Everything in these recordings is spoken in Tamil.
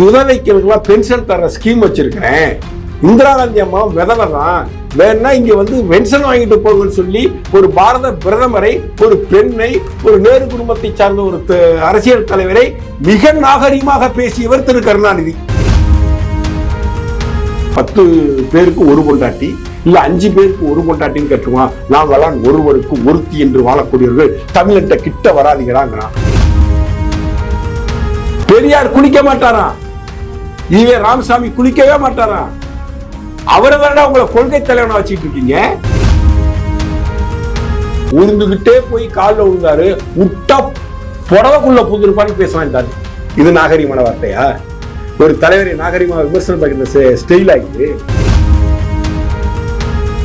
விதவைகளுக்கெல்லாம் பென்ஷன் தர ஸ்கீம் வச்சிருக்கிறேன். இந்திரா காந்தி அம்மா விதவை தான் வேணா இங்க வந்து பென்ஷன் வாங்கிட்டு போங்கன்னு சொல்லி ஒரு பாரத பிரதமரை ஒரு பெண்ணை ஒரு நேரு குடும்பத்தை சார்ந்த ஒரு அரசியல் தலைவரை மிக நாகரிகமாக பேசியவர் திரு கருணாநிதி. பத்து பேருக்கு ஒரு பொண்டாட்டி இல்ல அஞ்சு பேருக்கு ஒரு பொண்டாட்டின்னு கட்டுவான் நாங்களாம் ஒருவருக்கு ஒருத்தி என்று வாழக்கூடியவர்கள் தமிழ்கிட்ட கிட்ட வராதீங்களாங்கிறான். பெரியார் குளிக்க மாட்டாராம். ஈவே ராமசாமி குளிக்கவே மாட்டாரா? அவரை வேணா உங்களை கொள்கை தலைவனா வச்சுட்டு இருக்கீங்க? உருந்துகிட்டே போய் காலில் விழுந்தாரு விட்டா புடவைக்குள்ள புதுருப்பான்னு பேசலாம் வேண்டாரு இது நாகரிகமான வார்த்தையா? ஒரு தலைவரை நாகரிகமாக விமர்சனம் பண்ணுற ஸ்டைல் ஆகிது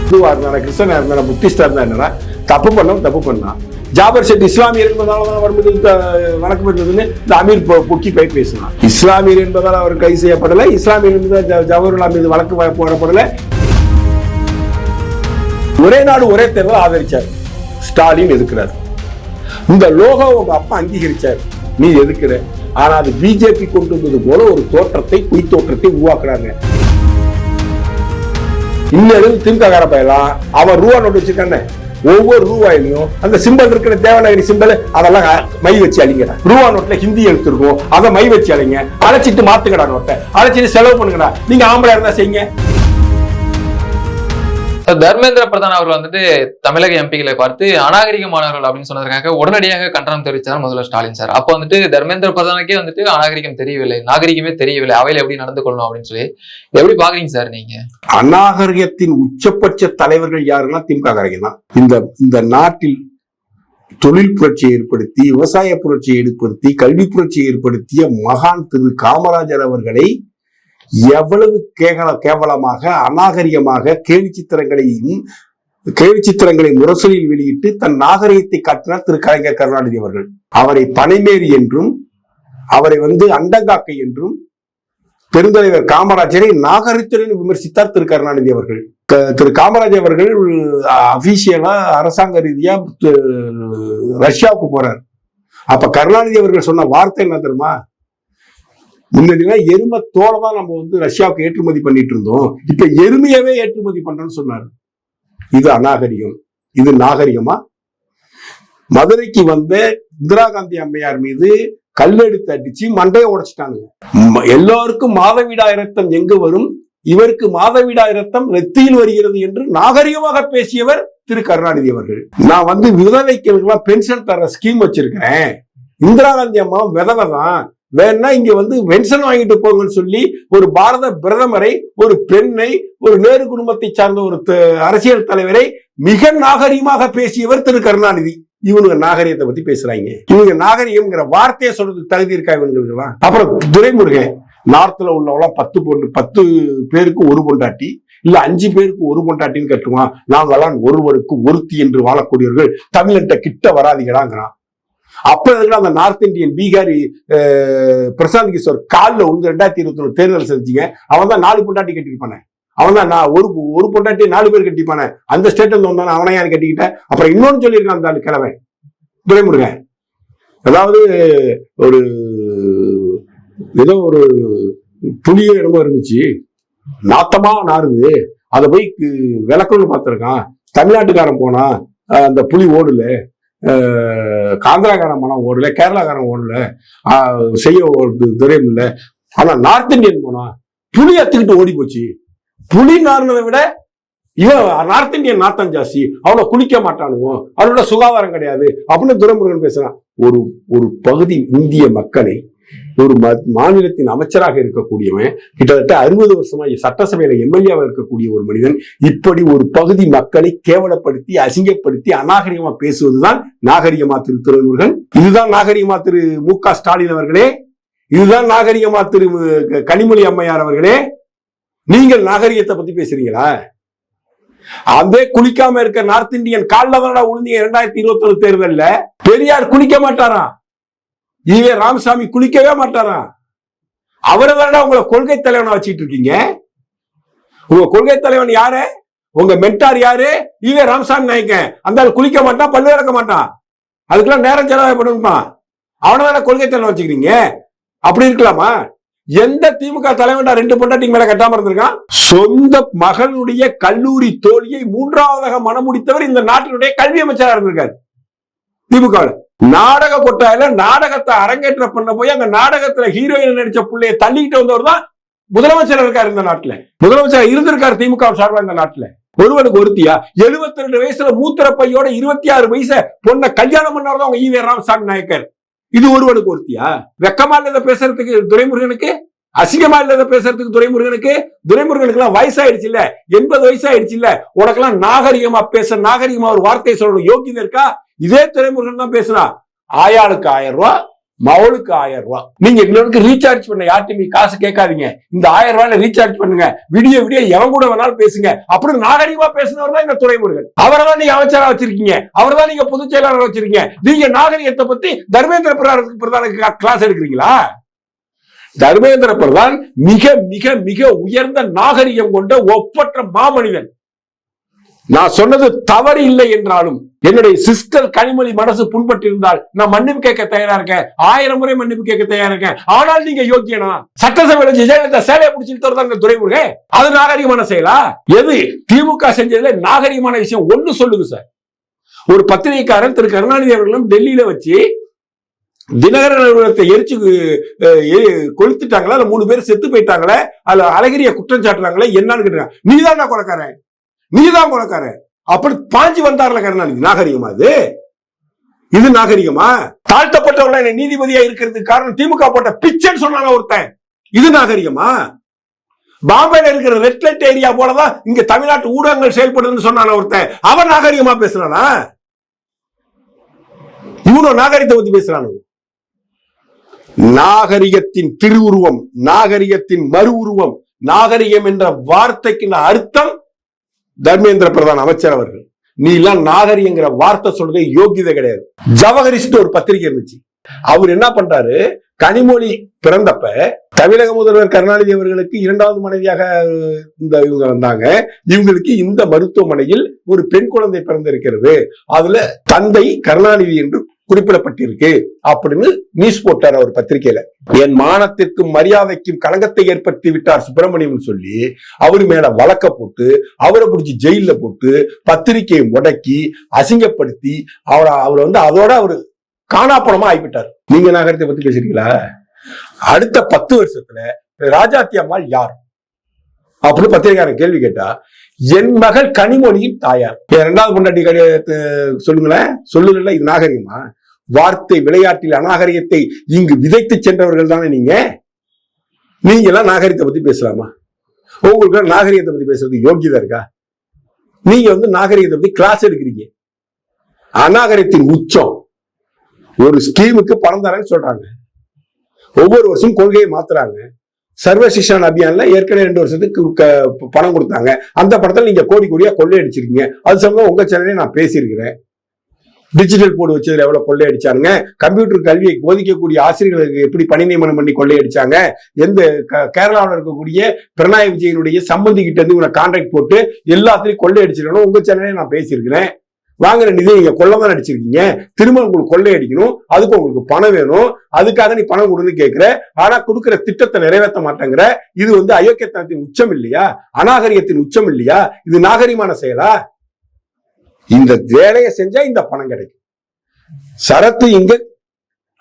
இந்துவா இருந்தாரா கிறிஸ்தனா இருந்தாரா புத்திஸ்டா இருந்தா தப்பு பண்ணவும் தப்பு பண்ணான். ஜாபர் செட் இஸ்லாமியர் என்பதால தான் வரும்போது த- வழக்கு பெற்றதுன்னு இந்த அமீர் பொக்கி போய் பேசினார். இஸ்லாமியர் என்பதால் அவர் கைது செய்யப்படலை. இஸ்லாமியர் என்பதால் ஜ- ஜவஹர்லால் மீது வழக்கு போடப்படலை. ஒரே நாடு ஒரே தேர்தல் ஆதரிச்சார். ஸ்டாலின் எதுக்குறாரு? இந்த லோகோ உங்க அப்பா அங்கீகரிச்சார். நீ எதுக்குற? ஆனா அது பிஜேபி கொண்டு வந்தது போல ஒரு தோற்றத்தை பொய் தோற்றத்தை உருவாக்குறாங்க. இன்னும் திமுக பயலாம் அவன் ரூபா நோட்டு வச்சிருக்கானே. ஒவ்வொரு ரூபாயிலையும் அந்த சிம்பல் இருக்கிற தேவநாயகி சிம்பல் அதெல்லாம் மை வச்சு அழிங்கடா ரூபா நோட்ல ஹிந்தி எழுத்து இருக்கும் அதை மை வச்சு அழிங்க. அழைச்சிட்டு மாத்துக்கடா நோட்டை. அழைச்சிட்டு செலவு பண்ணுங்கடா. நீங்க ஆம்பளை இருந்தா செய்யுங்க. தர்மேந்திர பிரதான் அவர்கள் வந்துட்டு தமிழக எம்பிகளை பார்த்து அநாகரிகமானவர்கள் அப்படின்னு சொன்னதுக்காக உடனடியாக கண்டனம் தெரிவித்தார் முதல்வர் ஸ்டாலின் சார். அப்போ வந்துட்டு தர்மேந்திர பிரதானுக்கே வந்துட்டு அநாகரிகம் தெரியவில்லை நாகரிகமே தெரியவில்லை அவையில எப்படி நடந்து கொள்ளணும் அப்படின்னு சொல்லி எப்படி பாக்குறீங்க சார் நீங்க? அநாகரிகத்தின் உச்சபட்ச தலைவர்கள் யாருன்னா திமுக காரங்க தான். இந்த இந்த நாட்டில் தொழில் புரட்சியை ஏற்படுத்தி விவசாய புரட்சியை ஏற்படுத்தி கல்வி புரட்சியை ஏற்படுத்திய மகான் திரு காமராஜர் அவர்களை எவ்வளவு கேவல கேவலமாக அநாகரிகமாக கேலி சித்திரங்களையும் கேலி சித்திரங்களை முரசொலியில் வெளியிட்டு தன் நாகரிகத்தை காட்டினார் திரு கலைஞர் கருணாநிதி அவர்கள். அவரை பனைமேரி என்றும் அவரை வந்து அண்டங்காக்கை என்றும் பெருந்தலைவர் காமராஜரை நாகரிகத்துடன் விமர்சித்தார் திரு கருணாநிதி அவர்கள். திரு காமராஜர் அவர்கள் அபிஷியலா அரசாங்க ரீதியா ரஷ்யாவுக்கு போறார். அப்ப கருணாநிதி அவர்கள் சொன்ன வார்த்தை என்ன தெரியுமா? முன்னாடிலாம் எருமை தோலை தான் நம்ம வந்து ரஷ்யாவுக்கு ஏற்றுமதி பண்ணிட்டு இருந்தோம். இப்ப எருமையவே ஏற்றுமதி பண்றோம்னு சொன்னார். இது அநாகரிகம். இது நாகரிகமா? மதுரைக்கு வந்த இந்திரா காந்தி அம்மையார் மீது கல்லெடுத்து அடிச்சு மண்டையை உடைச்சிட்டாங்க எல்லோருக்கும் எல்லாருக்கும் மாதவிடாய் ரத்தம் எங்கு வரும்? இவருக்கு மாதவிடாய் ரத்தம் நெத்தியில் வருகிறது என்று நாகரிகமாக பேசியவர் திரு கருணாநிதி அவர்கள். நான் வந்து விதவைக்கு பென்ஷன் தர ஸ்கீம் வச்சிருக்கிறேன். இந்திரா காந்தி அம்மா விதவை தான் வேணா இங்க வந்து பென்ஷன் வாங்கிட்டு போங்கன்னு சொல்லி ஒரு பாரத பிரதமரை ஒரு பெண்ணை ஒரு நேரு குடும்பத்தை சார்ந்த ஒரு அரசியல் தலைவரை மிக நாகரிகமாக பேசியவர் திரு கருணாநிதி. இவனுங்க நாகரிகத்தை பத்தி பேசுறாங்க. இவங்க நாகரிகம்ங்கிற வார்த்தையை சொல்றது தகுதி இருக்கா இவங்களுக்குலாம் அப்புறம் துரைமுருகன் நார்த்ல உள்ளவங்களாம் பத்து பொண்ணு பத்து பேருக்கு ஒரு பொண்டாட்டி இல்ல அஞ்சு பேருக்கு ஒரு பொண்டாட்டின்னு கட்டுவான். நாங்களாம் ஒருவருக்கு ஒருத்தி என்று வாழக்கூடியவர்கள். தமிழ்கிட்ட கிட்ட வராதீங்களாங்கிறான் அப்ப எதுக்கு அந்த நார்த் இந்தியன் பீகாரி பிரசாந்த் கிஷோர் காலில் உங்க ரெண்டாயிரத்தி இருபத்தி ஒண்ணு தேர்தல் செஞ்சீங்க. அவன் தான் நாலு பொண்டாட்டி கட்டிருப்பானே அவன் தான் நான் ஒரு ஒரு பொண்டாட்டி நாலு பேர் கட்டிப்பானே அந்த ஸ்டேட்ல இருந்து வந்தானே அவனை யாரு கட்டிக்கிட்டேன் அப்புறம் இன்னொன்னு சொல்லியிருக்கான் அந்த ஆள் கிழவன். துரைமுருகன். அதாவது ஒரு ஏதோ ஒரு புளிய இடமா இருந்துச்சு. நாத்தமா நாறுது. அதை போய் விளக்கணும்னு பார்த்திருக்கான். தமிழ்நாட்டுக்காரன் போனா அந்த புலி ஓடல. காந்திராக்காரன் மனம் ஓடல கேரளாக்காரன் ஓடல செய்ய தெரியும் இல்லை இல்ல. ஆனா நார்த் இந்தியன் போனா புலி அத்துக்கிட்டு ஓடி போச்சு. புலி நார்னதை விட இவன் நார்த் இந்தியன் நாத்தம் ஜாஸ்தி. அவனை குளிக்க மாட்டானுவோ? அவனோட சுகாதாரம் கிடையாது. அப்படின்னு துரைமுருகன் பேசுறான். ஒரு ஒரு பகுதி இந்திய மக்களை ஒரு மாநிலத்தின் அமைச்சராக இருக்கக்கூடியவன் கிட்டத்தட்ட அறுபது வருஷமா சட்டசபையில எம்எல்ஏவா இருக்கக்கூடிய ஒரு மனிதன் இப்படி ஒரு பகுதி மக்களை கேவலப்படுத்தி அசிங்கப்படுத்தி அநாகரிகமா பேசுவதுதான் நாகரிகமா திரு துரைமுருகன். இதுதான் நாகரிகமா திரு மு க ஸ்டாலின் அவர்களே. இதுதான் நாகரிகமா திரு கனிமொழி அம்மையார் அவர்களே. நீங்கள் நாகரிகத்தை பத்தி பேசுறீங்களா? அதே குளிக்காம இருக்க நார்த் இந்தியன் காலில் தானடா உழுந்தீங்க இரண்டாயிரத்தி இருபத்தி ஒண்ணு தேர்தல்ல பெரியார் குளிக்க மாட்டாராம் நீவே ராமசாமி குளிக்கவே மாட்டாராம் அவரை வேணா உங்களை கொள்கை தலைவனா வச்சுட்டு இருக்கீங்க? உங்க கொள்கை தலைவன் யாரு? உங்க மென்டார் யாரு? ஈவே ராமசாமி நாயக்கன் அந்த குளிக்க மாட்டான் பல்லு இறக்க மாட்டான். அதுக்கெல்லாம் நேரம் செலவாகப்படுமா அவனை தானே கொள்கை தலைவன் வச்சுக்கிறீங்க? அப்படி இருக்கலாமா? எந்த திமுக தலைவன்டா ரெண்டு பொண்டாட்டிக்கு மேல கட்டாம இருந்திருக்கான்? சொந்த மகனுடைய கல்லூரி தோழியை மூன்றாவதாக மனமுடித்தவர் இந்த நாட்டினுடைய கல்வி அமைச்சராக இருந்திருக்காரு திமுக நாடக கொட்டாயில நாடகத்தை அரங்கேற்ற பண்ண போய் அங்க நாடகத்துல ஹீரோயின் நடிச்ச புள்ளைய தள்ளிக்கிட்டு வந்தவர் தான் முதலமைச்சர் இருக்காரு இந்த நாட்டுல. முதலமைச்சர் இருந்திருக்காரு திமுக சார்பா இந்த நாட்டுல. ஒருவனுக்கு ஒருத்தியா? 72 ரெண்டு வயசுல மூத்திர பையோட இருபத்தி ஆறு வயசு பொண்ணை கல்யாணம் பண்ணார் அவங்க ஈவே ராமசாமி நாயக்கர். இது ஒருவனுக்கு ஒருத்தியா? வெக்கமா இல்லாத பேசுறதுக்கு துரைமுருகனுக்கு? அசிங்கமா இல்லாத பேசுறதுக்கு துரைமுருகனுக்கு? துரைமுருகனுக்கு எல்லாம் வயசாயிடுச்சு இல்ல எண்பது வயசாயிடுச்சு இல்ல உனக்கெல்லாம் நாகரிகமா பேச நாகரிகமா ஒரு வார்த்தை சொல்லணும். யோகியதை இருக்கா? இதே துறைமுருகன் தான் பேசுனா ஆயாளுக்கு ஆயிரம் ரூபா மவுளுக்கு ஆயிரம் ரூபாய் நீங்க எங்களுக்கு ரீசார்ஜ் பண்ண யார்ட்டுமே காசு கேட்காதீங்க. இந்த ஆயிரம் ரூபாயில ரீசார்ஜ் பண்ணுங்க. விடிய விடிய எவன் கூட வேணாலும் பேசுங்க. அப்படி நாகரிகமா பேசினவர் தான் இந்த துறைமுருகன். அவரை தான் நீங்க அமைச்சரா வச்சிருக்கீங்க. அவரை தான் நீங்க பொதுச் செயலாளர் வச்சிருக்கீங்க. நீங்க நாகரிகத்தை பத்தி தர்மேந்திர பிரதானுக்கு பிரதான கிளாஸ் எடுக்கிறீங்களா? தர்மேந்திர பிரதான் மிக மிக மிக உயர்ந்த நாகரிகம் கொண்ட ஒப்பற்ற மாமனிதன். நான் சொன்னது தவறு இல்லை என்றாலும் என்னுடைய சிஸ்டர் கனிமொழி மனசு புண்பட்டிருந்தால் நான் மன்னிப்பு கேட்க தயாரா இருக்கேன். ஆயிரம் முறை மன்னிப்பு கேட்க தயாரா இருக்கேன். ஆனால் நீங்க யோக்கியனா சட்டசபையில ஜெயலலிதா சேலையை பிடிச்சிட்டு தருதாங்க துறைமுருகன் அது நாகரிகமான செயலா? எது? திமுக செஞ்சதுல நாகரிகமான விஷயம் ஒண்ணு சொல்லுங்க சார். ஒரு பத்திரிகைக்காரன் திரு கருணாநிதி அவர்களும் டெல்லியில வச்சு தினகரன் அலுவலகத்தை எரிச்சு எ- கொளுத்துட்டாங்களா? மூணு பேர் செத்து போயிட்டாங்களே? அதுல அழகிரிய குற்றம் சாட்டுறாங்களே? என்னன்னு கேட்டாங்க நீதான் கொலைக்காரன். நீதான் கொலைக்காரன். அப்படி பாஞ்சு வந்தார்ல கருணாநிதி. நாகரிகமா அது இது நாகரிகமா? தாழ்த்தப்பட்டவர்கள நீதிபதியா இருக்கிறதுக்கு காரணம் திமுக போட்ட பிச்சைன்னு சொன்னாங்க ஒருத்தன். இது நாகரிகமா? பாம்பேல இருக்கிற ரெட் லைட் ஏரியா போலதான் இங்க தமிழ்நாட்டு ஊடகங்கள் செயல்படுதுன்னு சொன்னான ஒருத்தன். அவன் நாகரிகமா பேசுறானா? இவனும் நாகரிகத்தை பத்தி பேசுறானு? நாகரிகத்தின் திருவுருவம் நாகரிகத்தின் மறு உருவம் நாகரிகம் என்ற வார்த்தைக்கு அர்த்தம் தர்மேந்திர பிரதான் அமைச்சர் அவர்கள். நீ எல்லாம் நாகரிகங்கிற வார்த்தை சொல்றது யோகியதை கிடையாது. ஜவஹரிஸ்ட் ஒரு பத்திரிகை இருந்துச்சு. அவர் என்ன பண்றாரு? கனிமொழி பிறந்தப்ப தமிழக முதல்வர் கருணாநிதி அவர்களுக்கு இரண்டாவது மனைவியாக இந்த இவங்க வந்தாங்க. இவங்களுக்கு இந்த மருத்துவமனையில் ஒரு பெண் குழந்தை பிறந்திருக்கிறது. அதுல தந்தை கருணாநிதி என்று குறிப்பிடப்பட்டிருக்கு அப்படின்னு நியூஸ் போட்டார் அவர் பத்திரிகையில. என் மானத்திற்கும் மரியாதைக்கும் களங்கத்தை ஏற்படுத்தி விட்டார் சுப்பிரமணியம் சொல்லி அவர் மேல வழக்க போட்டு அவரை பிடிச்சி ஜெயில போட்டு பத்திரிகையை முடக்கி அசிங்கப்படுத்தி அவரை அவரை வந்து அதோட அவரு காணாப்பணமா ஆகிவிட்டார். நீங்க நகரத்தை பத்தி பேசுறீங்களா அடுத்த பத்து வருஷத்துல ராஜாத்தி அம்மாள் யார்? அப்படின்னு பத்திரிகையாளர் கேள்வி கேட்டா என் மகள் கனிமொழியின் தாயார். என் இரண்டாவது பொண்டாட்டி கடி- சொல்லுங்களேன். சொல்லுங்கல்ல இது நாகரிகமா? வார்த்தை விளையாட்டில் அநாகரிகத்தை இங்கு விதைத்து சென்றவர்கள் தானே நீங்க? நீங்க எல்லாம் நாகரிகத்தை பத்தி பேசலாமா? உங்களுக்கு நாகரிகத்தை பத்தி பேசுறது யோகியதா இருக்கா? நீங்க வந்து நாகரிகத்தை பத்தி கிளாஸ் எடுக்கிறீங்க. அநாகரிகத்தின் உச்சம். ஒரு ஸ்கீமுக்கு பணம் தரேன்னு சொல்றாங்க. ஒவ்வொரு வருஷம் கொள்கையை மாத்துறாங்க. சர்வ சிக்ஷன் அபியான்ல ஏற்கனவே ரெண்டு வருஷத்துக்கு க- பணம் கொடுத்தாங்க. அந்த படத்துல நீங்க கோடி கோடியா கொள்ளையடிச்சிருக்கீங்க. அது சம்பந்தம் உங்க சேனலே நான் பேசியிருக்கிறேன். டிஜிட்டல் போர்டு வச்சதுல எவ்வளவு கொள்ளையடிச்சாங்க கம்ப்யூட்டர் கல்வியை போதிக்கக்கூடிய ஆசிரியர்களுக்கு எப்படி பணி நியமனம் பண்ணி கொள்ளையடிச்சாங்க? எந்த க- கேரளாவில் இருக்கக்கூடிய பிரணாய் விஜயனுடைய சம்பந்தி கிட்ட இருந்து இவனை கான்ட்ராக்ட் போட்டு எல்லாத்துலயும் கொள்ளையடிச்சிருக்கணும். உங்க சேனலே நான் பேசியிருக்கிறேன். வாங்குற நிதி நீங்க கொள்ளமா அடிச்சிருக்கீங்க திரும்ப உங்களுக்கு கொள்ளையடிக்கணும். அதுக்கு உங்களுக்கு பணம் வேணும். அதுக்காக நீ பணம் கொடுன்னு கேட்கிற ஆனா கொடுக்குற திட்டத்தை நிறைவேற்ற மாட்டேங்கிற. இது வந்து அயோக்கியத்தனத்தின் உச்சம் இல்லையா? அநாகரிகத்தின் உச்சம் இல்லையா? இது நாகரிகமான செயலா? இந்த வேலையை செஞ்சா இந்த பணம் கிடைக்கும். சரத்து இங்க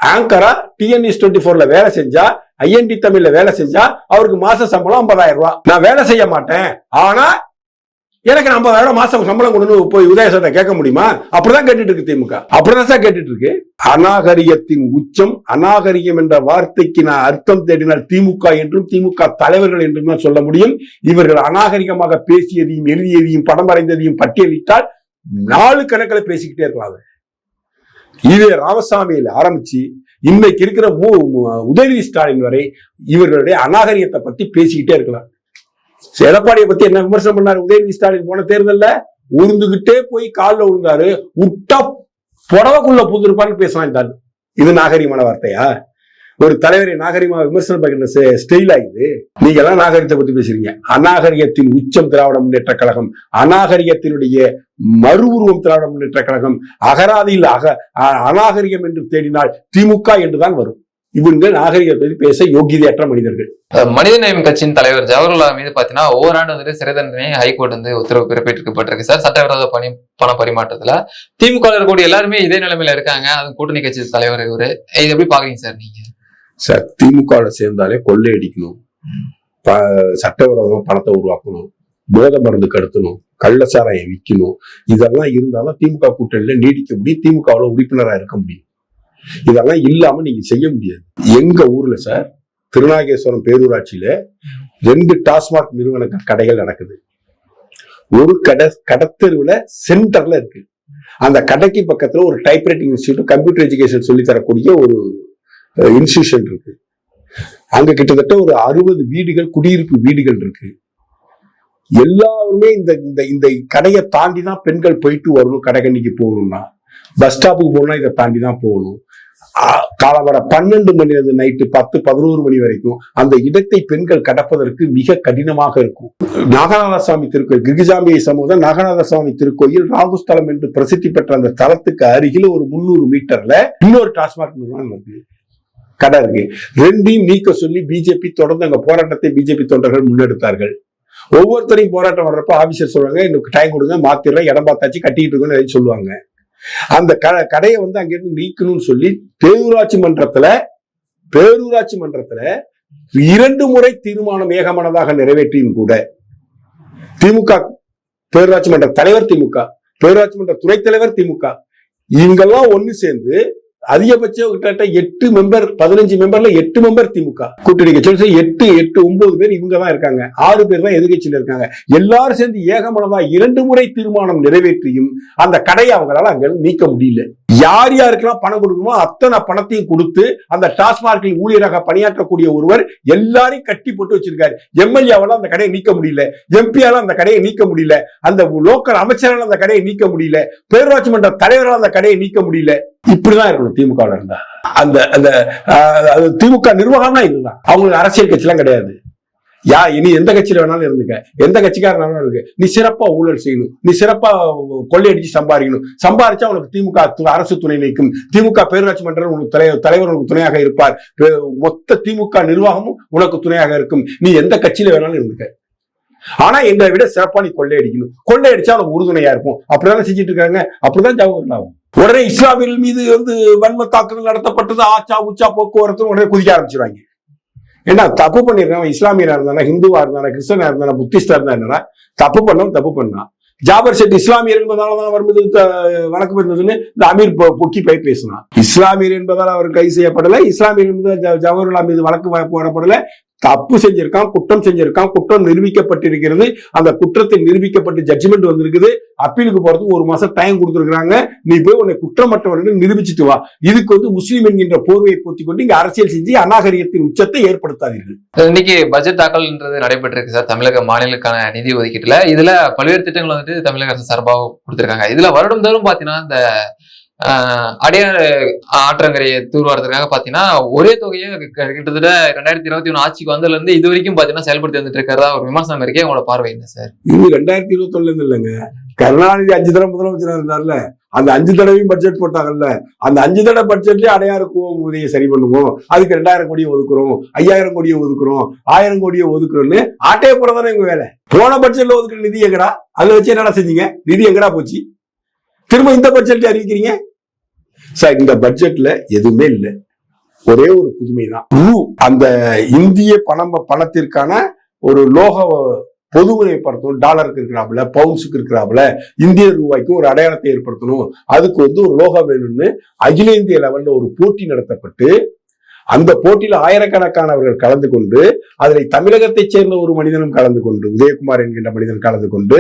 ஆங்கரா டிஎன்எஸ் டுவெண்ட்டி ஃபோர்ல வேலை செஞ்சா ஐஎன்டி தமிழ்ல வேலை செஞ்சா அவருக்கு மாச சம்பளம் 50000 ரூபாய் நான் வேலை செய்ய மாட்டேன். ஆனா எனக்கு 50000 மாசம் சம்பளம் கொடுன்னு போய் உதயசத்தை கேட்க முடியுமா? அப்படிதான் கேட்டுட்டு இருக்கு திமுக. அப்படிதான் சார் கேட்டுட்டு இருக்கு. அநாகரிகத்தின் உச்சம் அநாகரிகம் என்ற வார்த்தைக்கு நான் அர்த்தம் தேடினால் திமுக என்றும் திமுக தலைவர்கள் என்றும் தான் சொல்ல முடியும். இவர்கள் அநாகரிகமாக பேசியதையும் எழுதியதையும் படம் வரைந்ததையும் பட்டியலிட்டால் நாலு கணக்கில் பேசிக்கிட்டே இருக்கலாம் அதை. ராமசாமியில் ஆரம்பிச்சு இன்னைக்கு இருக்கிற மு உதயநிதி ஸ்டாலின் வரை இவர்களுடைய அநாகரிகத்தை பத்தி பேசிக்கிட்டே இருக்கலாம். எடப்பாடியை பத்தி என்ன விமர்சனம் பண்ணாரு? உதயநிதி ஸ்டாலின் போன தேர்தல்ல உருந்துகிட்டே போய் காலில் விழுந்தாரு உட்டா புடவைக்குள்ள புதுருப்பான்னு பேசலாம் இந்த இது நாகரிகமான வார்த்தையா? ஒரு தலைவரை நாகரிகமாக விமர்சனம் பண்ணுற ஸ்டைலா இது. நீங்க எல்லாம் நாகரிகத்தை பத்தி பேசுறீங்க. அநாகரிகத்தின் உச்சம் திராவிட முன்னேற்ற கழகம் அநாகரிகத்தினுடைய மறு உருவம் திராவிட முன்னேற்ற கழகம் அகராதியில் அக அநாகரிகம் என்று தேடினால் திமுக என்றுதான் வரும். இவங்க நாகரிகத்தை பேச யோகியதையற்ற மனிதர்கள். மனித மனிதநேயம் கட்சியின் தலைவர் ஜவஹர்லால் மீது பாத்தீங்கன்னா ஓராண்டு வந்து சிறை தண்டனை ஹைகோர்ட் வந்து உத்தரவு பிறப்பிட்டிருக்கப்பட்டிருக்கு சார். சட்டவிரோத பணி பண பரிமாற்றத்துல. திமுக ல இருக்கக்கூடிய எல்லாருமே இதே நிலைமையில இருக்காங்க. அது கூட்டணி கட்சி தலைவர் இவரு. இது எப்படி பாக்குறீங்க சார் நீங்க? திமுக சேர்ந்தாலே கொள்ளையடிக்கணும். ப- சட்டவிரோதமா பணத்தை உருவாக்கணும். போதை மருந்து கடத்தணும். கள்ளச்சாராயம் விற்கணும் இதெல்லாம் இருந்தாலும் திமுக கூட்டணியில நீடிக்க முடியும். திமுகவுல உறுப்பினரா இருக்க முடியும். இதெல்லாம் இல்லாம நீங்க செய்ய முடியாது. எங்க ஊர்ல சார் திருநாகேஸ்வரம் பேரூராட்சியில ரெண்டு டாஸ்மாக் நிறுவன கடைகள் நடக்குது. ஒரு கடை கடத்தெருவுல சென்டர்ல இருக்கு. அந்த கடைக்கு பக்கத்துல ஒரு டைப்ரைட்டிங் இன்ஸ்டியூட் கம்ப்யூட்டர் எஜுகேஷன் சொல்லி தரக்கூடிய ஒரு இன்ஸ்டியூஷன் இருக்கு. அங்க கிட்டத்தட்ட ஒரு அறுபது வீடுகள் குடியிருப்பு வீடுகள் இருக்கு. எல்லாருமே இந்த இந்த இந்த கடையை தாண்டி தான் பெண்கள் போயிட்டு வரணும் கடைகண்ணிக்கு போகணும்னா. பஸ் ஸ்டாப்புக்கு போகணும்னா இதை தாண்டி தான் போகணும் காலவர பன்னெண்டு மணி அது நைட்டு பத்து பதினோரு மணி வரைக்கும் அந்த இடத்தை பெண்கள் கடப்பதற்கு மிக கடினமாக இருக்கும். நாகநாத சுவாமி திருக்கோயில் கிரிகிஜாம்பியை சமூகம் நாகநாத சுவாமி திருக்கோயில் ராகுஸ்தலம் என்று பிரசித்தி பெற்ற அந்த தலத்துக்கு அருகில ஒரு முன்னூறு மீட்டர்ல இன்னொரு டாஸ்மாக் நிறுவனம் இருக்கு கடை இருக்கு. ரெண்டையும் நீக்க சொல்லி பிஜேபி தொடர்ந்து அங்க போராட்டத்தை பிஜேபி தொண்டர்கள் முன்னெடுத்தார்கள். ஒவ்வொருத்தரையும் போராட்டம் வர்றப்ப ஆபீசர் சொல்றாங்க எனக்கு டைம் கொடுங்க மாத்திரலாம் இடம் பார்த்தாச்சு கட்டிட்டு இருக்கணும் சொல்லுவாங்க. அந்த க கடையை வந்து அங்கிருந்து நீக்கணும்னு சொல்லி பேரூராட்சி மன்றத்துல பேரூராட்சி மன்றத்துல இரண்டு முறை தீர்மானம் ஏகமனதாக நிறைவேற்றியும் கூட திமுக பேரூராட்சி மன்ற தலைவர் திமுக பேரூராட்சி மன்ற துறை தலைவர் திமுக இவங்கெல்லாம் ஒண்ணு சேர்ந்து அதிகபட்சம் கிட்டத்தட்ட எட்டு மெம்பர் பதினஞ்சு மெம்பர்ல எட்டு மெம்பர் திமுக. கூட்டணி கட்சி எட்டு எட்டு ஒன்பது பேர் இவங்க தான் இருக்காங்க. ஆறு பேர் தான் எதிர்கட்சியில் இருக்காங்க. எல்லாரும் சேர்ந்து ஏகமனதா இரண்டு முறை தீர்மானம் நிறைவேற்றியும் அந்த கடையை அவங்களால அங்க நீக்க முடியல. யார் யாருக்கெல்லாம் பணம் கொடுக்கணுமோ அத்தனை பணத்தையும் கொடுத்து அந்த டாஸ்மார்க்கில் ஊழியராக பணியாற்றக்கூடிய ஒருவர் எல்லாரையும் கட்டி போட்டு வச்சிருக்காரு. எம்எல்ஏவால அந்த கடையை நீக்க முடியல. எம்பியால அந்த கடையை நீக்க முடியல. அந்த லோக்கல் அமைச்சரால் அந்த கடையை நீக்க முடியல. பேரூராட்சி மன்ற தலைவரால் அந்த கடையை நீக்க முடியல. இப்படிதான் இருக்கணும் திமுக இருந்தா. அந்த அந்த ஆஹ், திமுக நிர்வாகம்னா இதுதான். அவங்களுக்கு அரசியல் கட்சிலாம் கிடையாது. யா இனி எந்த கட்சியில வேணாலும் இருந்துக்க. எந்த கட்சிக்காரனாலும் இருக்கு. நீ சிறப்பா ஊழல் செய்யணும். நீ சிறப்பா கொள்ளையடிச்சு சம்பாதிக்கணும். சம்பாதிச்சா உனக்கு திமுக அரசு துணை நிற்கும். திமுக பேரூராட்சி மன்றம் உனக்கு தலைவர் தலைவர் உனக்கு துணையாக இருப்பார். மொத்த திமுக நிர்வாகமும் உனக்கு துணையாக இருக்கும். நீ எந்த கட்சியில வேணாலும் இருந்துக்க. ஆனா எங்களை விட சிறப்பா நீ கொள்ளையடிக்கணும். கொள்ளையடிச்சா உனக்கு உறுதுணையா இருக்கும் அப்படிதானே செஞ்சுட்டு இருக்காங்க. அப்படிதான் ஜவஹர்லால் உடனே இஸ்லாமியர்கள் மீது வந்து வன்ம தாக்குதல் நடத்தப்பட்டது ஆச்சா உச்சா போக்குவரத்து உடனே குதிக்க ஆரம்பிச்சிருவாங்க. ஏன்னா தப்பு பண்ணிருக்கான் இஸ்லாமியரா இருந்தானா ஹிந்துவா இருந்தானா கிறிஸ்தனா இருந்தானா புத்திஸ்டா இருந்தா என்னன்னா தப்பு பண்ணவன் தப்பு பண்ணான். ஜாபர் செட் இஸ்லாமியர் என்பதால தான் வரும்போது த- வழக்கு இருந்ததுன்னு இந்த அமீர் பொக்கி போய் பேசினான். இஸ்லாமியர் என்பதால் அவர் கைது செய்யப்படலை இஸ்லாமியர் என்பதால் ஜவஹர்லால் மீது வழக்கு போடப்படலை தப்பு செஞ்சிருக்கான் குற்றம் செஞ்சிருக்கான் குற்றம் நிரூபிக்கப்பட்டிருக்கிறது. அந்த குற்றத்தை நிரூபிக்கப்பட்டு ஜட்ஜ்மெண்ட் வந்திருக்குது. அப்பீலுக்கு போறதுக்கு ஒரு மாசம் டைம் கொடுத்துருக்காங்க நீ போய் உன்னை குற்றமற்றவர்கள் நிரூபிச்சிட்டு வா. இதுக்கு வந்து முஸ்லீம் என்கின்ற போர்வையை போத்தி கொண்டு இங்க அரசியல் செஞ்சு அநாகரிகத்தின் உச்சத்தை ஏற்படுத்தாதீர்கள். இன்னைக்கு பட்ஜெட் தாக்கல்ன்றது நடைபெற்றிருக்கு சார். தமிழக மாநிலக்கான நிதி ஒதுக்கீட்டுல. இதுல பல்வேறு திட்டங்கள் வந்துட்டு தமிழக அரசு சார்பாக கொடுத்திருக்காங்க. இதுல வருடம் தோறும் பாத்தீங்கன்னா இந்த அடையாறு ஆற்றங்கரையை தூர்வாரத்துக்காக பாத்தீங்கன்னா ஒரே தொகையை கிட்டத்தட்ட ரெண்டாயிரத்தி இருபத்தி ஒண்ணு ஆட்சிக்கு வந்ததுல இருந்து இது வரைக்கும் பாத்தீங்கன்னா செயல்படுத்தி வந்துட்டு இருக்கிறதா ஒரு விமர்சனம் இருக்கே உங்களோட பார்வை என்ன சார்? இது ரெண்டாயிரத்தி இருபத்தி ஒண்ணுல இல்லைங்க. கருணாநிதி அஞ்சு தடவை முதலமைச்சர் இருந்தார்ல. அந்த அஞ்சு தடவையும் பட்ஜெட் போட்டாங்கல்ல. அந்த அஞ்சு தடவை பட்ஜெட்லயே அடையாறு உதவியை சரி பண்ணுவோம். அதுக்கு ரெண்டாயிரம் கோடியை ஒதுக்குறோம். ஐயாயிரம் கோடியை ஒதுக்குறோம். ஆயிரம் கோடியை ஒதுக்குறோம்னு ஆட்டையை போறதானே எங்க வேலை? போன பட்ஜெட்ல ஒதுக்குற நிதி எங்கடா? அதை வச்சு என்னடா செஞ்சீங்க? நிதி எங்கடா போச்சு? திரும்ப இந்த பட்ஜெட்ல அறிவிக்கிறீங்க? சார் இந்த பட்ஜெட்ல எதுவுமே இல்லை. ஒரே ஒரு புதுமை தான் ரூ அந்த இந்திய பணம் பணத்திற்கான ஒரு லோக பொதுமுறைப்படுத்தணும் டாலருக்கு இருக்கிறாப்புல பவுன்ஸுக்கு இருக்கிறாப்புல இந்திய ரூபாய்க்கு ஒரு அடையாளத்தை ஏற்படுத்தணும். அதுக்கு வந்து ஒரு லோகம் வேணும்னு அகில இந்திய லெவல்ல ஒரு போட்டி நடத்தப்பட்டு அந்த போட்டியில ஆயிரக்கணக்கானவர்கள் கலந்து கொண்டு அதில் தமிழகத்தைச் சேர்ந்த ஒரு மனிதனும் கலந்து கொண்டு உதயகுமார் என்கின்ற மனிதன் கலந்து கொண்டு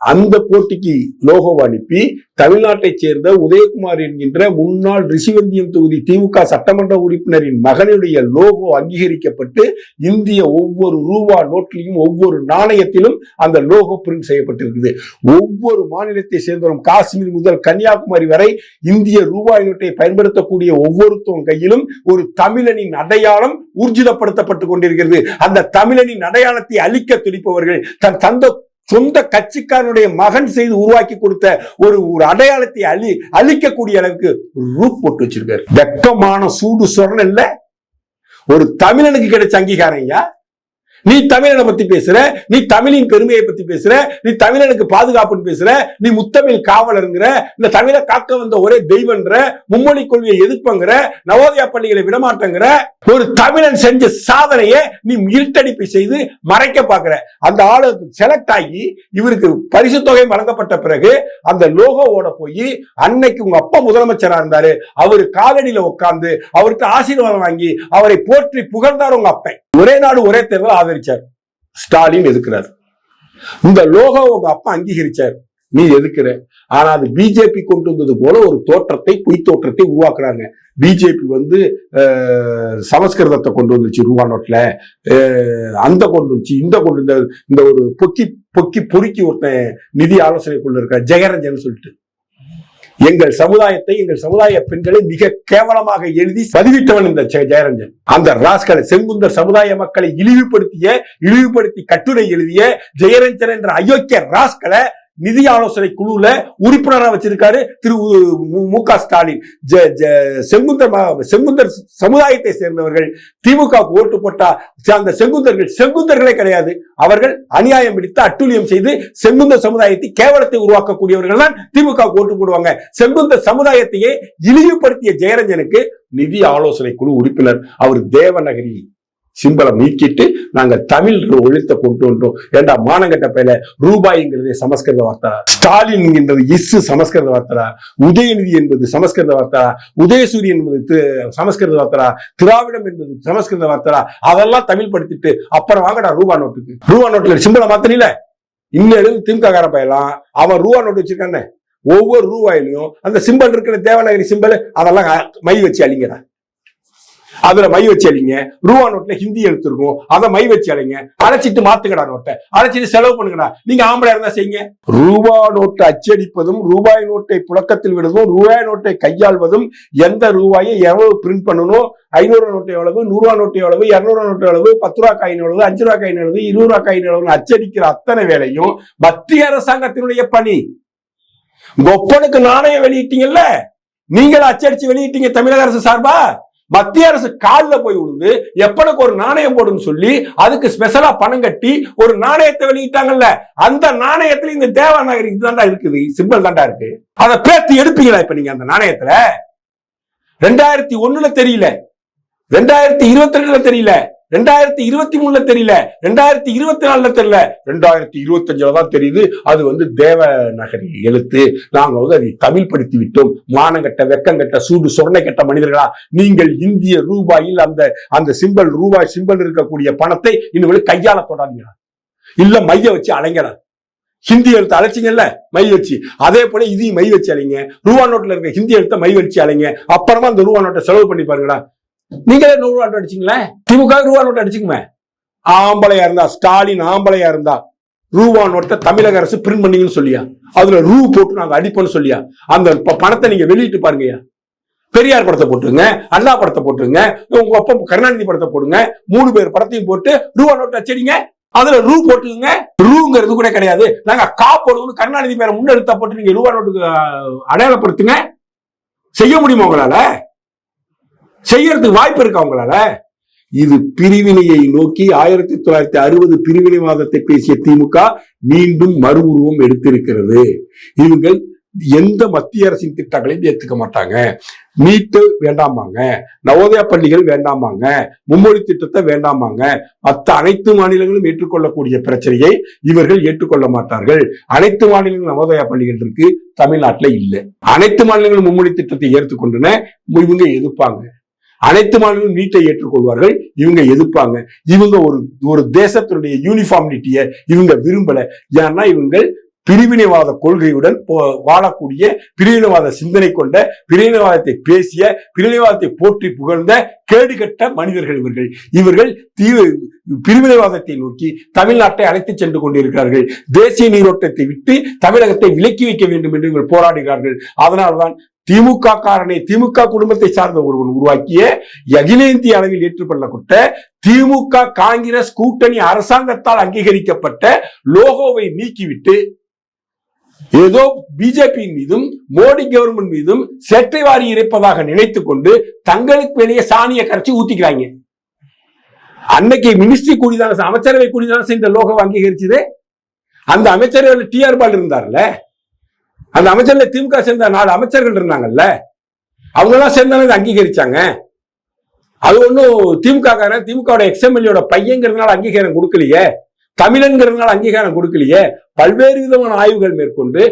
அந்த போட்டிக்கு லோகோ அனுப்பி தமிழ்நாட்டைச் சேர்ந்த உதயகுமார் என்கின்ற முன்னாள் ரிஷிவந்தியம் தொகுதி திமுக சட்டமன்ற உறுப்பினரின் மகனுடைய லோகோ அங்கீகரிக்கப்பட்டு இந்திய ஒவ்வொரு ரூபா நோட்டிலையும் ஒவ்வொரு நாணயத்திலும் அந்த லோகோ பிரிண்ட் செய்யப்பட்டிருக்குது. ஒவ்வொரு மாநிலத்தை சேர்ந்தவரும் காஷ்மீர் முதல் கன்னியாகுமரி வரை இந்திய ரூபாய் நோட்டை பயன்படுத்தக்கூடிய ஒவ்வொருத்தவங்க கையிலும் ஒரு தமிழனின் அடையாளம் ஊர்ஜிதப்படுத்தப்பட்டுக் கொண்டிருக்கிறது. அந்த தமிழனின் அடையாளத்தை அழிக்க துடிப்பவர்கள் தன் தந்த சொந்த கட்சிக்காரனுடைய மகன் செய்து உருவாக்கி கொடுத்த ஒரு ஒரு அடையாளத்தை அழி அழிக்கக்கூடிய அளவுக்கு ரூப் போட்டு வச்சிருக்காரு. வெக்கமான சூடு சொரண இல்ல. ஒரு தமிழனுக்கு கிடைச்ச அங்கீகாரம் ஐயா. நீ தமிழனை பத்தி பேசுற நீ தமிழின் பெருமையை பத்தி பேசுற நீ தமிழனுக்கு பாதுகாப்புன்னு பேசுற நீ முத்தமிழ் காவலருங்கிற இந்த தமிழை காக்க வந்த ஒரே தெய்வன்ற மும்மொழி கொள்கையை எதிர்ப்பங்கிற நவோதயா பள்ளிகளை விடமாட்டங்கிற ஒரு தமிழன் செஞ்ச சாதனையை நீ இருட்டடிப்பு செய்து மறைக்க பாக்குற அந்த ஆளு செலக்ட் ஆகி இவருக்கு பரிசு தொகை வழங்கப்பட்ட பிறகு அந்த லோகோவோட போய் அன்னைக்கு உங்க அப்பா முதலமைச்சரா இருந்தாரு. அவரு காலடியில உட்கார்ந்து அவருக்கு ஆசீர்வாதம் வாங்கி அவரை போற்றி புகழ்ந்தார் உங்க அப்பன். ஒரே நாடு ஒரே தேர்தல் ஆதரிச்சார். ஸ்டாலின் எதுக்குறார்? இந்த லோகோ உங்க அப்பா அங்கீகரிச்சார். நீ எதுக்குற? ஆனா அது பிஜேபி கொண்டு வந்தது போல ஒரு தோற்றத்தை பொய் தோற்றத்தை உருவாக்குறாங்க. பிஜேபி வந்து சமஸ்கிருதத்தை கொண்டு வந்துச்சு ரூபா நோட்ல. அஹ், அந்த கொண்டு வந்துச்சு இந்த கொண்டு இந்த இந்த ஒரு பொக்கி பொக்கி பொறுக்கி ஒருத்தன் நிதி ஆலோசனைக்குள்ள இருக்க ஜெயரஞ்சன் சொல்லிட்டு. எங்கள் சமுதாயத்தை எங்கள் சமுதாய பெண்களை மிக கேவலமாக எழுதி பதிவிட்டவன் இந்த ஜெ- ஜெயரஞ்சன். அந்த ராஸ்களை செங்குந்தர் சமுதாய மக்களை இழிவுபடுத்திய இழிவுபடுத்தி கட்டுரை எழுதிய ஜெயரஞ்சன் என்ற அயோக்கிய ராஸ்களை நிதி ஆலோசனை குழுல உறுப்பினராக வச்சிருக்காரு திரு உ- மு- க ஸ்டாலின். செங்குந்தர் செங்குந்தர் சமுதாயத்தை சேர்ந்தவர்கள் திமுக ஓட்டு போட்டா அந்த செங்குந்தர்கள் செங்குந்தர்களே கிடையாது. அவர்கள் அநியாயம் பிடித்து அட்டூழியம் செய்து செங்குந்த சமுதாயத்தை கேவலத்தை உருவாக்கக்கூடியவர்கள் தான் திமுக ஓட்டு போடுவாங்க. செங்குந்த சமுதாயத்தையே இழிவுபடுத்திய ஜெயரஞ்சனுக்கு நிதி ஆலோசனை குழு உறுப்பினர் அவர் தேவநகரி சிம்பலம் நீக்கிட்டு நாங்க தமிழ் ஒழித்த கொண்டு வந்தோம். ஏண்டா மானங்கட்ட பேல ரூபாய்ங்கிறது சமஸ்கிருத வார்த்தா ஸ்டாலின் என்கிறது இஸ்ஸு சமஸ்கிருத வார்த்தா உதயநிதி என்பது சமஸ்கிருத வார்த்தா உதயசூரி என்பது சமஸ்கிருத வார்த்தா திராவிடம் என்பது சமஸ்கிருத வார்த்தா அதெல்லாம் தமிழ் படுத்திட்டு அப்புறம் வாங்கடா ரூபா நோட்டுக்கு. ரூபா நோட்டுல சிம்பிள மாத்தனில. இன்னும் திமுக கார பையலாம் அவன் ரூபா நோட்டு வச்சிருக்கானே. ஒவ்வொரு ரூபாயிலையும் அந்த சிம்பல் இருக்கிற தேவநகரி சிம்பல் அதெல்லாம் மை வச்சு அழிங்கிறான் அதுல மை வச்சு அழிங்க. ரூபா நோட்ல ஹிந்தி எழுத்து இருக்கும். அதை மை வச்சு அழைச்சிட்டு மாத்துக்கடா நோட்டை. அழைச்சிட்டு செலவு பண்ணுங்கடா. நீங்க ஆம்பளை இருந்தா செய்யுங்க. ரூபா நோட்டை அச்சடிப்பதும் ரூபாய் நோட்டை புழக்கத்தில் விடுவதும் ரூபாய் நோட்டை கையாள்வதும் எந்த ரூபாயை எவ்வளவு பிரிண்ட் பண்ணணும் ஐநூறு நோட்டு எவ்வளவு நூறு ரூபா நோட்டு எவ்வளவு இரநூறுவா நோட்டு எவ்வளவு பத்து ரூபா காயின் எவ்வளவு அஞ்சு ரூபா காயின் எவ்வளவு இருபது ரூபா காயின் எவ்வளவு அச்சடிக்கிற அத்தனை வேலையும் மத்திய அரசாங்கத்தினுடைய பணி. ஒப்பனுக்கு நாணயம் வெளியிட்டீங்கல்ல? நீங்கள அச்சடிச்சு வெளியிட்டீங்க தமிழக அரசு சார்பா? மத்திய அரசு காலில் போய் விழுந்து எப்பனுக்கு ஒரு நாணயம் போடுன்னு சொல்லி அதுக்கு ஸ்பெஷலா பணம் கட்டி ஒரு நாணயத்தை வெளியிட்டாங்கல்ல அந்த நாணயத்துல இந்த தேவநாகரி இதுதான்டா இருக்குது சிம்பிள் தான்டா இருக்கு. அதை பேத்து எடுப்பீங்களா இப்ப நீங்க அந்த நாணயத்துல? ரெண்டாயிரத்தி ஒண்ணுல தெரியல. ரெண்டாயிரத்தி இருபத்தி ரெண்டுல தெரியல. ரெண்டாயிரத்தி இருபத்தி மூணுல தெரியல. ரெண்டாயிரத்தி இருபத்தி நாலுல தெரியல. ரெண்டாயிரத்தி இருபத்தஞ்சுல தான் தெரியுது. அது வந்து தேவநகரி எழுத்து. நாங்க வந்து அதை தமிழ் படுத்தி விட்டோம் மானங்கட்ட வெக்கங்கட்ட சூடு சொர்ணை கட்ட மனிதர்களா? நீங்கள் இந்திய ரூபாயில் அந்த அந்த சிம்பல் ரூபாய் சிம்பல் இருக்கக்கூடிய பணத்தை இன்னும் கையாள தொடாதீங்களா இல்ல மைய வச்சு அலைங்கடா. ஹிந்தி எழுத்து அழைச்சிங்கல்ல? மை வச்சு. அதே போல இதையும் மை வச்சு அலைங்க. ரூபா நோட்ல இருக்க ஹிந்தி எழுத்த மை வச்சு அலைங்க. அப்புறமா அந்த ரூபா நோட்டை செலவு பண்ணி பாருங்கடா. நீங்களே நூறு ரூபா நோட்டு அடிச்சிங்களேன் திமுக ரூபா நோட்டு அடிச்சுக்குமே? ஆம்பளையா இருந்தா ஸ்டாலின் ஆம்பளையா இருந்தா ரூபா நோட்டை தமிழக அரசு பிரிண்ட் பண்ணீங்கன்னு சொல்லியா? அதுல ரூ போட்டு நாங்க அடிப்போம்னு சொல்லியா? அந்த ப- பணத்தை நீங்க வெளியிட்டு பாருங்கய்யா. பெரியார் படத்தை போட்டுருங்க அண்ணா படத்தை போட்டுருங்க உங்க அப்பா கருணாநிதி படத்தை போடுங்க மூணு பேர் படத்தையும் போட்டு ரூபா நோட்டு அச்சடிங்க அதுல ரூ போட்டுக்கோங்க. ரூங்கிறது கூட கிடையாது. நாங்க கா போடுவோம் கருணாநிதி பேரை முன்னெடுத்தா போட்டு நீங்க ரூபா நோட்டுக்கு அடையாளப்படுத்துங்க. செய்ய முடியுமா உங்களால? செய்யறதுக்கு வாய்ப்பு இருக்கா உங்களால? இது பிரிவினையை நோக்கி ஆயிரத்தி தொள்ளாயிரத்தி அறுபது பிரிவினைவாதத்தை பேசிய திமுக மீண்டும் மறு உருவம் எடுத்திருக்கிறது. இவங்கள் எந்த மத்திய அரசின் திட்டங்களையும் ஏத்துக்க மாட்டாங்க. நீட்டு வேண்டாமாங்க நவோதயா பள்ளிகள் வேண்டாமாங்க மும்மொழி திட்டத்தை வேண்டாமாங்க மற்ற அனைத்து மாநிலங்களும் ஏற்றுக்கொள்ளக்கூடிய பிரச்சனையை இவர்கள் ஏற்றுக்கொள்ள மாட்டார்கள். அனைத்து மாநிலங்களும் நவோதயா பள்ளிகள் இருக்கு தமிழ்நாட்டில் இல்லை. அனைத்து மாநிலங்களும் மும்மொழி திட்டத்தை ஏற்றுக்கொண்டன. இவங்க எதிர்ப்பாங்க. அனைத்து மாநிலங்களும் நீட்டை ஏற்றுக்கொள்வார்கள். இவங்க எதிர்ப்பாங்க. இவங்க ஒரு ஒரு தேசத்தினுடைய யூனிஃபார்மிட்டியை இவங்க விரும்பல. ஏன்னா இவங்க பிரிவினைவாத கொள்கையுடன் போ- வாழக்கூடிய பிரிவினைவாத சிந்தனை கொண்ட பிரிவினைவாதத்தை பேசிய பிரிவினைவாதத்தை போற்றி புகழ்ந்த கேடுகட்ட மனிதர்கள் இவர்கள். இவர்கள் தீவு பிரிவினைவாதத்தை நோக்கி தமிழ்நாட்டை அழைத்துச் சென்று கொண்டிருக்கிறார்கள். தேசிய நீரோட்டத்தை விட்டு தமிழகத்தை விலக்கி வைக்க வேண்டும் என்று இவர்கள் போராடுகிறார்கள். அதனால்தான் திமுக காரனை திமுக குடும்பத்தை சார்ந்த ஒருவன் உருவாக்கிய அகில இந்திய அளவில் ஏற்றுக்கொள்ளப்பட்ட திமுக காங்கிரஸ் கூட்டணி அரசாங்கத்தால் அங்கீகரிக்கப்பட்ட லோகோவை நீக்கிவிட்டு ஏதோ பிஜேபியின் மீதும் மோடி கவர்மெண்ட் மீதும் செட்டை வாரி இறைப்பதாக நினைத்துக் கொண்டு தங்களுக்கு வெளியே சாணியை கரைச்சி ஊத்திக்கிறாங்க. அன்னைக்கு மினிஸ்ட்ரி கூடிதான அமைச்சரவை கூடிதான இந்த லோகம் அங்கீகரிச்சது? அந்த அமைச்சரவையில் டிஆர் பால் இருந்தார்ல? அந்த அமைச்சர்ல திமுக சேர்ந்த நாலு அமைச்சர்கள் இருந்தாங்கல்ல அவங்க எல்லாம் சேர்ந்தானே அங்கீகரிச்சாங்க. அது ஒன்றும் திமுக காரன் திமுக எக்ஸ்எம்எல்ஏட பையங்கிறதுனால அங்கீகாரம் கொடுக்கலையே. தமிழன்கிறதுனால அங்கீகாரம் கொடுக்கலையே. பல்வேறு விதமான ஆய்வுகள் மேற்கொண்டு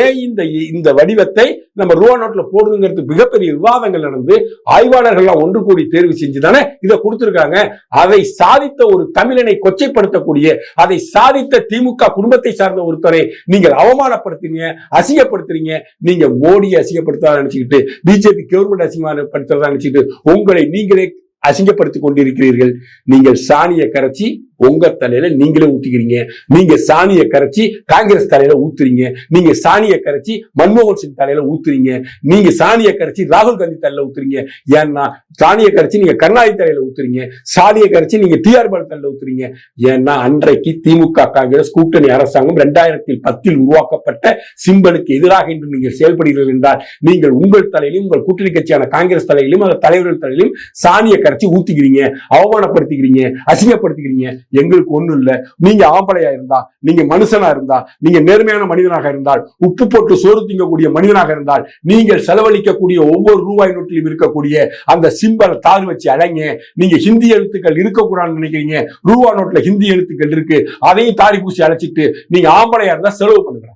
ஏன் இந்த இந்த வடிவத்தை நம்ம ரூபா நோட்டில் போடுதுங்கிறது மிகப்பெரிய விவாதங்கள் நடந்து ஆய்வாளர்கள்லாம் ஒன்று கூடி தேர்வு செஞ்சு தானே இதை கொடுத்திருக்காங்க. அதை சாதித்த ஒரு தமிழனை கொச்சைப்படுத்தக்கூடிய அதை சாதித்த திமுக குடும்பத்தை சார்ந்த ஒருத்தரை நீங்கள் அவமானப்படுத்துறீங்க அசிங்கப்படுத்துறீங்க நீங்க மோடியை அசிங்கப்படுத்தாத நினைச்சுக்கிட்டு பிஜேபி கவர்மெண்ட் அசிங்கப்படுத்துறதா நினைச்சுக்கிட்டு உங்களை நீங்களே அசிங்கப்படுத்திக் கொண்டிருக்கிறீர்கள். நீங்கள் சாணியை கரைச்சி உங்க தலையில நீங்களே ஊத்திக்கிறீங்க. நீங்க சாணியை கரைச்சி காங்கிரஸ் தலையில ஊத்துறீங்க. நீங்க சாணியை கரைச்சி மன்மோகன் சிங் தலையில ஊத்துறீங்க. நீங்க சாணியை கரைச்சி ராகுல் காந்தி தலையில ஊத்துறீங்க. ஏன்னா சாணியை கரைச்சி நீங்க கருணாநிதி தலையில ஊத்துறீங்க. சாணியை கரைச்சி நீங்க டிஆர் பால் தலையில ஊத்துறீங்க. ஏன்னா அன்றைக்கு திமுக காங்கிரஸ் கூட்டணி அரசாங்கம் இரண்டாயிரத்தி பத்தில் உருவாக்கப்பட்ட சிம்பலுக்கு எதிராக இன்று நீங்கள் செயல்படுகிறீர்கள் என்றால் நீங்கள் உங்கள் தலையிலும் உங்கள் கூட்டணி கட்சியான காங்கிரஸ் தலையிலும் அந்த தலைவர்கள் தலையிலும் சாணியை கரைச்சி ஊத்திக்கிறீங்க. அவமானப்படுத்திக்கிறீங்க. அசிங்கப்படுத்திக்கிறீங்க. எங்களுக்கு ஒண்ணும் இல்ல. நீங்க ஆம்பளையா இருந்தா நீங்க மனுஷனா இருந்தா நீங்க நேர்மையான மனிதனாக இருந்தால் உப்பு போட்டு சோறு திங்கக்கூடிய மனிதனாக இருந்தால் நீங்கள் செலவழிக்கக்கூடிய ஒவ்வொரு ரூபாய் நோட்டிலும் இருக்கக்கூடிய அந்த சிம்பல் தாறு வச்சு அடங்க நீங்க ஹிந்தி எழுத்துக்கள் இருக்கக்கூடாதுன்னு நினைக்கிறீங்க. ரூபா நோட்ல ஹிந்தி எழுத்துக்கள் இருக்கு. அதையும் தாடி பூசி அழைச்சிட்டு நீங்க ஆம்பளையா இருந்தா செலவு பண்ணுங்க.